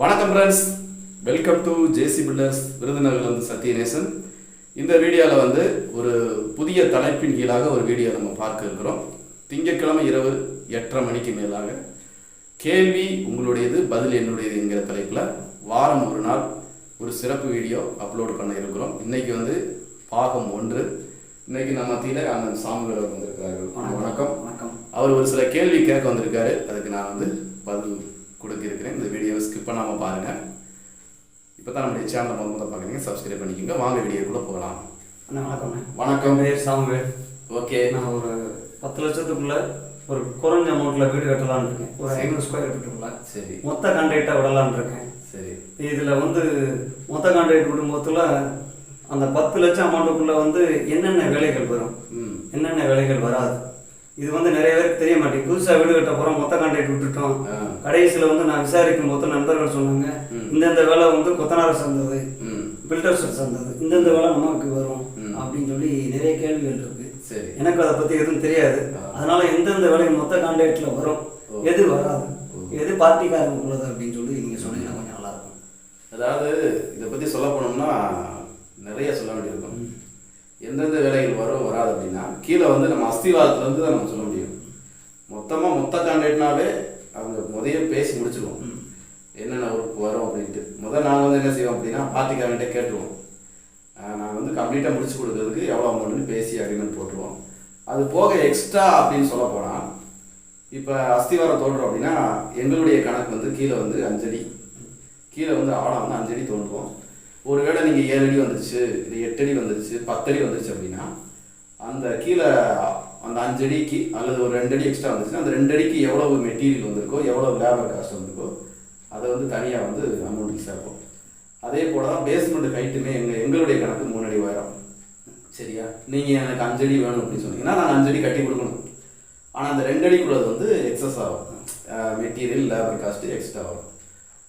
வணக்கம் friends welcome to J C builders விருதுநகர்லேருந்து Sathyanesan. இந்த வீடியோவில் வந்து ஒரு புதிய தலைப்பின் கீழாக ஒரு வீடியோ நம்ம பார்க்க இருக்கிறோம். திங்கட்கிழமை இரவு எட்டரை மணிக்கு மேலாக. கேள்வி உங்களுடையது பதில் என்னுடையது என்கிற தலைப்பில் வாரம் ஒரு நாள் ஒரு சிறப்பு வீடியோ அப்லோட் பண்ண இருக்கிறோம். இன்னைக்கு வந்து பாகம் ஒன்று. இன்னைக்கு நம்ம மத்தியில் அண்ணன் சாமுவேல் வந்திருக்கிறார்கள் வணக்கம். வணக்கம். அவர் ஒரு சில கேள்வி கேட்க வந்திருக்காரு. அதுக்கு நான் வந்து பதில் பண்ணாமல் பாருங்கள் இப்போ தான் நம்முடைய சேனலை முதல் முதல்ல பார்க்குறீங்க. சப்ஸ்கிரைப் பண்ணிக்கோங்க. வாங்க வீடியோக்குள்ளே போகலாம். அண்ணா வணக்கம்ண்ணே. வணக்கம். பேர் சாமுவேல் ஓகே. நான் ஒரு பத்து லட்சத்துக்குள்ள ஒரு குறைஞ்ச அமௌண்ட்ல வீடு கட்டலாம்னு இருக்கேன். ஒரு ஐநூறு ஸ்கொயர் ஃபீட்டுக்குள்ள சரி. மொத்த கான்ட்ராக்டா விடலாம்னு இருக்கேன். சரி. இதுல வந்து மொத்த கான்ட்ராக்ட் விடும்போதுல அந்த பத்து லட்சம் அமௌண்ட்டுக்குள்ள வந்து என்னென்ன வேலைகள் வரும்? என்னென்ன வேலைகள் வராது? இது வந்து நிறைய பேருக்கு தெரிய மாட்டேங்குது புதுசா வீடு கட்ட போறோம் மொத்த கான்ட்ராக்ட் விட்டுட்டோம். கடைசியில வந்து நான் விசாரிக்கும் போது நண்பர்கள் சொன்னாங்க. இந்தந்த வேலை வந்து கொத்தனார் சார்ந்தது பில்டர்ஸ் சார்ந்தது இந்தந்த வேலை நமக்கு வரும். அப்படின்னு சொல்லி நிறைய கேள்விகள் இருக்கு சரி எனக்கு அதை பத்தி எதுவும் தெரியாது. அதனால எந்தெந்த வேலை மொத்த கான்ட்ராக்ட்ல வரும். எது வராது. எது பார்ட்டிக்காரங்க உள்ளது அப்படின்னு சொல்லி நீங்க சொன்னீங்கன்னா கொஞ்சம் நல்லா இருக்கும் அதாவது இதை பற்றி சொல்ல போனோம்னா நிறைய சொல்ல வேண்டியிருக்கும் எந்தெந்த வேலைகள் வரும் வராது அப்படின்னா கீழே அஸ்திவாரத்துலேருந்து தான் நம்ம சொல்ல முடியும். மொத்தமாக மொத்த கான்ட்ராக்ட்னாவே அவங்க முதைய பேசி முடிச்சிருவோம். என்னென்ன ஒர்க் வரும் அப்படின்ட்டு. முதல் நாங்கள் வந்து என்ன செய்வோம் அப்படின்னா பார்ட்டிக்காரன்ட்டே கேட்டுருவோம். நாங்கள் வந்து கம்ப்ளீட்டாக முடிச்சு கொடுக்கறதுக்கு எவ்வளோ அமௌண்ட்னு பேசி அக்ரிமெண்ட் போட்டுருவோம். அது போக எக்ஸ்ட்ரா அப்படின்னு சொல்ல போனால் இப்போ அஸ்திவாரம் தோன்றோம் அப்படின்னா எங்களுடைய கணக்கு வந்து கீழே வந்து அஞ்சடி. கீழே வந்து ஆழம் வந்து அஞ்சடி தோன்றுவோம் ஒருவேளை நீங்கள் ஏழு அடி வந்துருச்சு இல்லை எட்டு அடி வந்துருச்சு பத்தடி வந்துருச்சு அப்படின்னா அந்த கீழே அந்த அஞ்சடிக்கு அல்லது ஒரு ரெண்டு அடி எக்ஸ்ட்ரா வந்துச்சுன்னா அந்த ரெண்டு அடிக்கு எவ்வளவு மெட்டீரியல் வந்திருக்கோ எவ்வளவு லேபர் காஸ்ட் வந்திருக்கோ அதை வந்து தனியாக வந்து அமௌண்ட்டுக்கு சேர்ப்போம் அதே போல தான் பேஸ்மெண்ட் ஹைட்டுமே எங்கள் எங்களுடைய கணக்கு மூணு அடி உயரம். சரியா? நீங்கள் எனக்கு அஞ்சடி வேணும் அப்படின்னு சொன்னீங்கன்னா நாங்கள் அஞ்சடி கட்டி கொடுக்கணும். ஆனால் அந்த ரெண்டு அடிக்குள்ளது வந்து எக்ஸஸ் ஆகும். மெட்டீரியல் லேபர் காஸ்ட்டு எக்ஸ்ட்ரா ஆகும்.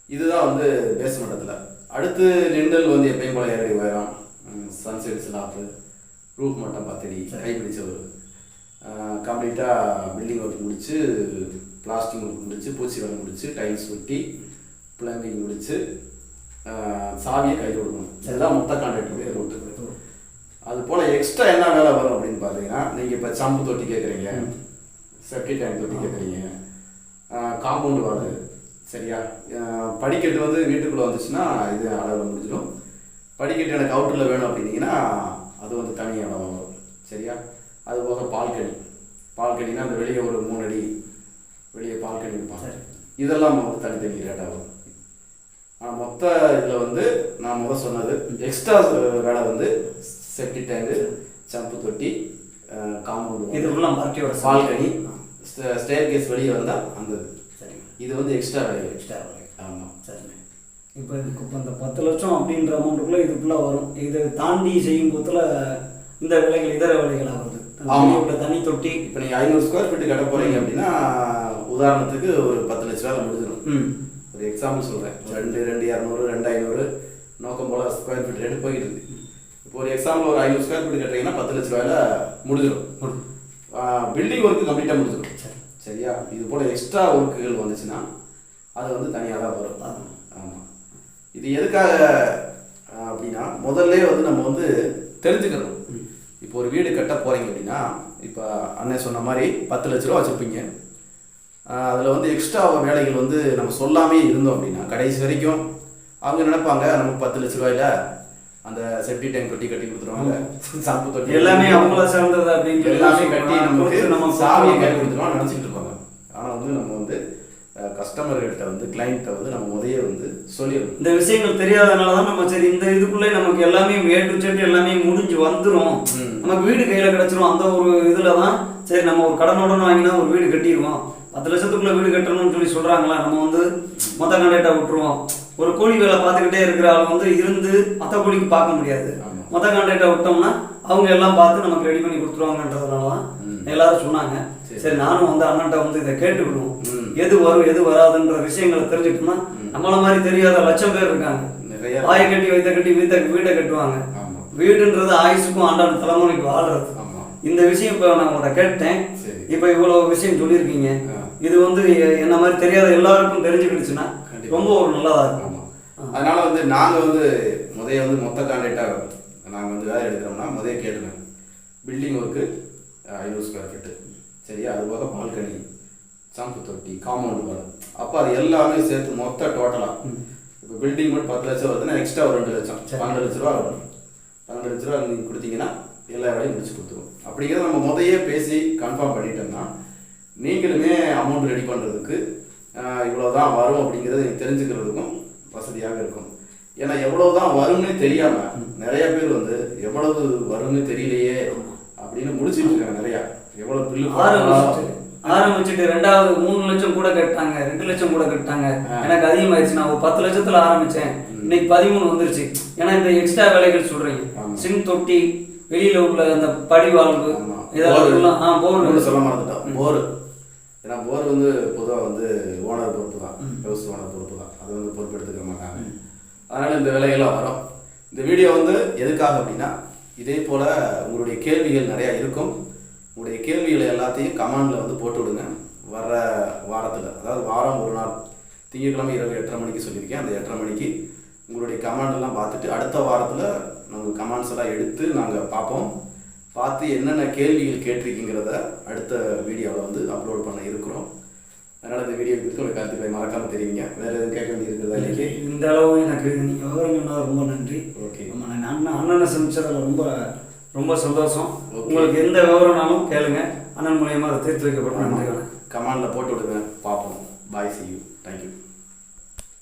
இதுதான் வந்து பேஸ்மெண்டத்தில் அடுத்து லிண்டல் வந்து எப்பயும் போல ஏறடி உயரம். சன்செட் ஸ்லாப்பு ரூப் மட்டம் பத்தடி கைப்பிடிச்ச ஒரு கம்ப்ளீட்டாக பில்டிங் ஒர்க் முடிச்சு பிளாஸ்டிக் ஒர்க் முடிச்சு பூச்சி வேலை முடிச்சு டைல்ஸ் ஒட்டி பிளம்பிங் ஆஹ், சாவியை கையில் கொடுக்கணும். இதுதான் மொத்த கான்ட்ராக்டுடைய ரூட்டு அது போல் எக்ஸ்ட்ரா என்ன வேலை வரும் அப்படின்னு பார்த்தீங்கன்னா நீங்கள் இப்போ சம்பு தொட்டி கேட்குறீங்க செப்டி டேங்க் தொட்டி கேட்குறீங்க காம்பவுண்ட் வால் சரியா? படிக்கட்டு வந்து வீட்டுக்குள்ளே வந்துச்சுன்னா இது அளவில் முடிஞ்சிடும். படிக்கட்டு எனக்கு அவுட்டரில் வேணும் அப்படின்னீங்கன்னா அது வந்து தனி இடம் வரும். சரியா? அது போக பால்கனி பால்கனினா அந்த வெளியே ஒரு மூணு அடி வெளியே பால்கனி இருப்பாங்க சரி. இதெல்லாம் வந்து தனித்தனி ரேட்டாக வரும். ஆனால் மொத்த இதில் வந்து நான் முத சொன்னது எக்ஸ்ட்ரா வேலை வந்து செப்டி டேங்கு சம்பு தொட்டி காம்பவுண்ட் இது ஃபுல்லாக பார்ட்டியோட பால்கனி ஸ்டேர் கேஸ் வெளியே வந்தால் அந்த இது. சரிங்க இது வந்து எக்ஸ்ட்ரா வேலை. எக்ஸ்ட்ரா வேலை. ஆமாம் சரிங்க இப்போ இதுக்கு இப்போ இந்த பத்து லட்சம் அப்படின்ற அமௌண்ட்டுக்குள்ள இது ஃபுல்லாக வரும். இதை தாண்டி செய்யும் போதுல இந்த வேலைகள் இதர வேலைகளாக வருது உள்ள தனி தொட்டி இப்போ நீங்கள் ஐநூறு ஸ்கொயர் ஃபீட்டு கட்ட போகிறீங்க அப்படின்னா உதாரணத்துக்கு ஒரு பத்து லட்ச ரூபா முடிஞ்சிடும். ஒரு எக்ஸாம்பிள் சொல்கிறேன் ரெண்டு ரெண்டு இரநூறு ரெண்டு ஐநூறு நோக்கம் போல் ஸ்கொயர் ஃபீட் ரேட்டு போயிட்டு இருக்கு. இப்போ ஒரு எக்ஸாம்பிள் ஒரு ஐநூறு ஸ்கொயர் ஃபீட் கட்டுறீங்கன்னா பத்து லட்ச ரூபாயில முடிஞ்சிடும். பில்டிங் ஒர்க்கு கம்ப்ளீட்டாக முடிஞ்சிடும். சரி. சரியா? இது போல் எக்ஸ்ட்ரா ஒர்க்குகள் வந்துச்சுன்னா அது வந்து தனியாக தான் வரும். ஆமாம். இது எதுக்காக அப்படின்னா முதல்ல வந்து நம்ம வந்து தெரிஞ்சுக்கணும். வீடு கட்ட போகிறீங்க அப்படின்னா இப்போ அண்ணன் சொன்ன மாதிரி பத்து லட்ச ரூபா வச்சுருப்பீங்க அதில் வந்து எக்ஸ்ட்ரா வேலைகள் வந்து நம்ம சொல்லாமே இருந்தோம் அப்படின்னா கடைசி வரைக்கும் அவங்க நினைப்பாங்க நமக்கு பத்து லட்ச ரூபாயில அந்த செப்டி டேங்க் தொட்டி கட்டி கொடுத்துருவாங்க சம்பு தொட்டி எல்லாமே அவங்கள சேர்ந்தது அப்படின்னு எல்லாமே கட்டி. நமக்கு நம்ம சாவியை கை கொடுத்துருவாங்க. கொடுத்துருவாங்க நினச்சிக்கிட்டு இருப்பாங்க ஆனால் வந்து நம்ம வந்து கஸ்டமர்கிட்ட வந்து கிளைண்ட்டை வந்து நம்ம முதைய வந்து சொல்லிடணும் இந்த விஷயங்கள் தெரியாதனால தான் நம்ம சரி இந்த இதுக்குள்ளே நமக்கு எல்லாமே ஏ டு செட் எல்லாமே முடிஞ்சு வந்துரும் ம். நமக்கு வீடு கையில கிடைச்சிரும் அந்த ஒரு இதுல தான் சரி நம்ம ஒரு கடனுடன் வாங்கினா ஒரு வீடு கட்டிடுவோம் பத்து லட்சத்துக்குள்ள வீடு கட்டணும்னு சொல்லி சொல்றாங்களா நம்ம வந்து மொத்த கான்ட்ராக்டா விட்டுருவோம் ஒரு கூலி வேலை பார்த்துக்கிட்டே இருக்கிற ஆள் வந்து இருந்து மற்ற கூலிக்கு பார்க்க முடியாது. மொத்த கான்ட்ராக்டா விட்டோம்னா அவங்க எல்லாம் பார்த்து நமக்கு ரெடி பண்ணி கொடுத்துருவாங்கன்றதுனால தான். எல்லாரும் சொன்னாங்க சரி. நானும் வந்து அண்ணன்ட்ட வந்து இதை கேட்டுக்கிடுவோம் ம். எது வரும் எது வராதுன்ற விஷயங்களை தெரிஞ்சுக்கிட்டோம்னா நம்மள மாதிரி தெரியாத லட்சம் பேர் இருக்காங்க. வாயை கட்டி வைத்த கட்டி வீட்டை வீட்டை கட்டுவாங்க. வீடுன்றது ஆயுசுக்கும் ஆண்டாண்டு தலைமுறைக்கு வாழ்றது. இந்த விஷயம் இப்போ நான் உங்கள்கிட்ட கேட்டேன். இப்போ இவ்வளோ விஷயம் சொல்லியிருக்கீங்க. இது வந்து என்ன மாதிரி தெரியாத எல்லாருக்கும் தெரிஞ்சுக்கிடுச்சுன்னா. ரொம்ப ஒரு நல்லதாக இருக்கும். அதனால வந்து நாங்கள் வந்து முதைய வந்து மொத்த கான்ட்ராக்டாக நாங்கள் வந்து வேலை எடுக்கிறோம்னா முதைய கேட்டுருவேன் பில்டிங் ஒர்க்கு ஐநூறு ஸ்கொயர் ஃபீட்டு சரியா? அது போக பால்கனி சம்பு தொட்டி காம்பவுண்ட் வால் அப்போ அது எல்லாமே சேர்த்து மொத்த டோட்டலாக இப்போ பில்டிங் மட்டும் பத்து லட்சம் வருதுன்னா எக்ஸ்ட்ரா ஒரு ரெண்டு லட்சம். பன்னெண்டு லட்ச ரூபா வரும். பன்னெண்டு லட்ச ரூபா நீங்கள் கொடுத்தீங்கன்னா எல்லா வேலையும் முடிச்சு கொடுத்துருவோம் அப்படிங்கிறத நம்ம முதையே பேசி கன்ஃபார்ம் பண்ணிட்டோம்னா நீங்களுமே அமௌண்ட் ரெடி பண்ணுறதுக்கு இவ்வளோ தான் வரும் அப்படிங்கிறத தெரிஞ்சுக்கிறதுக்கும் வசதியாக இருக்கும். ஏன்னா எவ்வளவு தான் வரும்னே தெரியாம நிறைய பேர் வந்து எவ்வளவு வரும்னு தெரியலையே அப்படின்னு முடிச்சிட்டு இருக்காங்க நிறையா. எவ்வளவு பில்லு ஆரம்பிச்சுட்டு ரெண்டாவது மூணு லட்சம் கூட கட்டாங்க ரெண்டு லட்சம் கூட கட்டாங்க எனக்கு அதிகமாயிருச்சு நான் ஒரு பத்து லட்சத்துல ஆரம்பிச்சேன். இன்னைக்கு பதிமூணு வந்துருச்சு. ஏன்னா இந்த எக்ஸ்ட்ரா வேலைகள் சொல்றீங்க. சிம் தொட்டி வெளியில உள்ள அந்த படிவாழ்வு. இதெல்லாம் ஆ போர். சொல்ல மறந்துட்டோம். போர். ஏன்னா போர் வந்து பொதுவாக வந்து ஓனர் பொறுப்பு தான். ஹவுஸ் ஓனர் பொறுப்பு தான். அது வந்து பொறுப்பெடுத்துக்க மாட்டாங்க. அதனால இந்த வேலைகள்லாம் வரும். இந்த வீடியோ வந்து எதுக்காக அப்படின்னா இதே போல உங்களுடைய கேள்விகள் நிறையா இருக்கும். உங்களுடைய கேள்விகளை எல்லாத்தையும் கமெண்டில் வந்து போட்டு விடுங்க வர்ற வாரத்தில் அதாவது வாரம் ஒரு நாள் திங்கட்கிழமை இரவு எட்டரை மணிக்கு சொல்லியிருக்கேன். அந்த எட்டரை மணிக்கு உங்களுடைய கமெண்ட் எல்லாம் பார்த்துட்டு அடுத்த வாரத்தில் நாங்கள் கமெண்ட்ஸ் எல்லாம் எடுத்து நாங்கள் பார்ப்போம். பார்த்து என்னென்ன கேள்விகள் கேட்டிருக்கீங்கிறத அடுத்த வீடியோவில் வந்து அப்லோட் பண்ண இருக்கிறோம். அதனால் இந்த வீடியோ குறித்து உங்களுக்கு கருத்துக்களை மறக்காமல் தெரிவிங்க. வேறு எதுவும் கேட்க வேண்டியது இருக்கிறதா இல்லையே? இந்த அளவு எனக்கு நீங்க விவரம் ரொம்ப நன்றி. ஓகே ஆமா, நான் அண்ணன் சந்திச்சதுல ரொம்ப ரொம்ப சந்தோஷம். உங்களுக்கு எந்த விவரம்னாலும் கேளுங்க. அண்ணன் மூலியமா அதை தீர்த்து வைக்கப்படும். நன்றி கமெண்டில் போட்டு விடுங்க. பார்ப்போம் பாய் சி யூ